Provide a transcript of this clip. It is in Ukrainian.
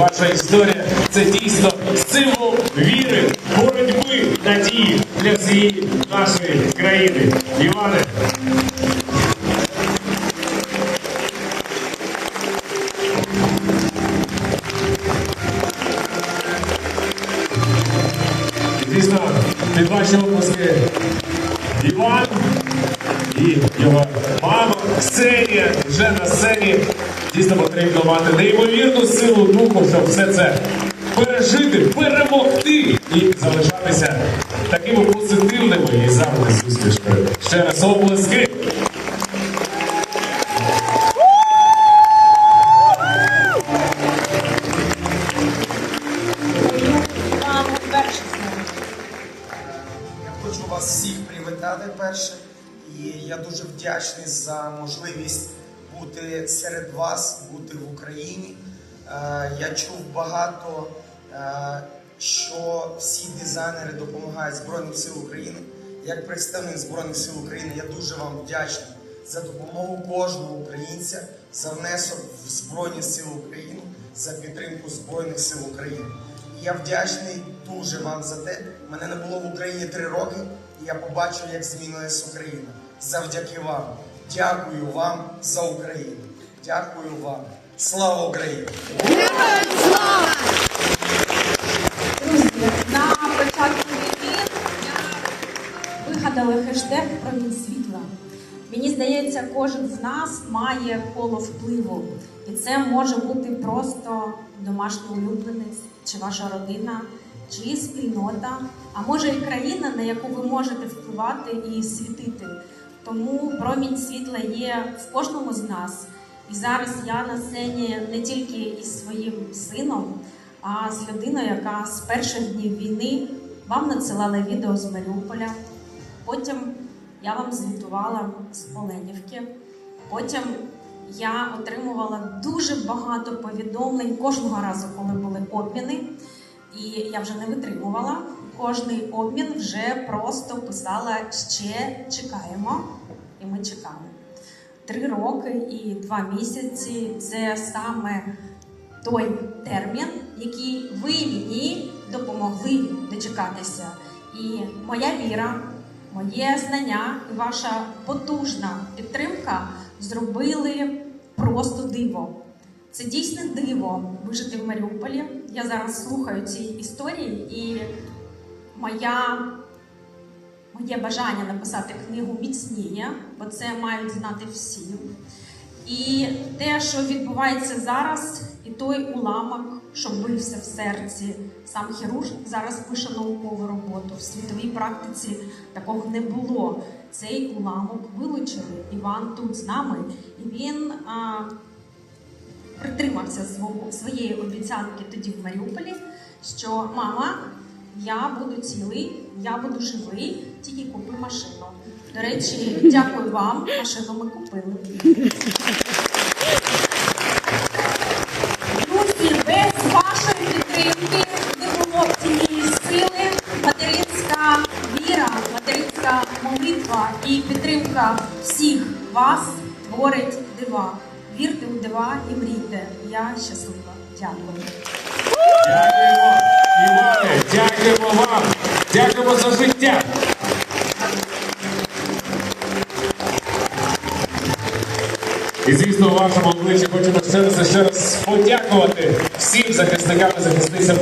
ваша історія це дійсно символ віри, боротьби, надії для всієї нашої країни. Іване, Звісно, під ваші оплески. Іван і його мама, Ксенія вже на сцені. Дійсно потрібно мати неймовірну силу духу, щоб все це пережити, перемогти і залишатися такими позитивними і завжди з усмішкою. Ще раз слово. Я хочу вас всіх привітати перше. І я дуже вдячний за можливість бути серед вас, бути в Україні. Е, Я чув багато, е, що всі дизайнери допомагають Збройним сил України. Як представник Збройних сил України, я дуже вам вдячний за допомогу кожного українця, за внесок в Збройні Сили України, за підтримку Збройних сил України. Я вдячний дуже вам за те. Мене не було в Україні три роки, я побачив, як змінилась Україна. Завдяки вам. Дякую вам за Україну. Дякую вам. Слава Україні! Друзі, на початку вигадала хештег «Промінь світла. Мені здається, кожен з нас має коло впливу. І це може бути просто домашній улюбленець, чи ваша родина, чи спільнота, а може і країна, на яку ви можете впливати і світити. Тому промінь світла є в кожному з нас. І зараз я на сцені не тільки із своїм сином, а з людиною, яка з перших днів війни вам надсилала відео з Маріуполя. Потім я вам звітувала з Оленівки. Потім я отримувала дуже багато повідомлень кожного разу, коли були обміни. І я вже не витримувала. Кожний обмін вже просто писала ще чекаємо, і ми чекали. Три роки і два місяці це саме той термін, який ви мені допомогли дочекатися. І моя віра, моє знання і ваша потужна підтримка зробили просто диво. Це дійсне диво вижити в Маріуполі. Я зараз слухаю ці історії, і моя, моє бажання написати книгу міцніє, бо це мають знати всі. І те, що відбувається зараз, і той уламок, що бився в серці, сам хірург зараз пише наукову роботу. В світовій практиці такого не було. Цей уламок вилучили. Іван тут з нами, і він притримався свого, своєї обіцянки тоді в Маріуполі, що мама, я буду цілий, я буду живий, тільки купи машину. До речі, дякую вам, машину ми купили. Друзі, без вашої підтримки не було б цієї сили, материнська віра, материнська молитва і підтримка всіх вас творить дива. Вірте у дива і мрійте. Я щаслива. Дякую. Дякуємо, Іване, дякуємо вам, дякуємо за життя. І звісно, у вашому обличчі хочу на ще раз подякувати всім захисникам і захисницям.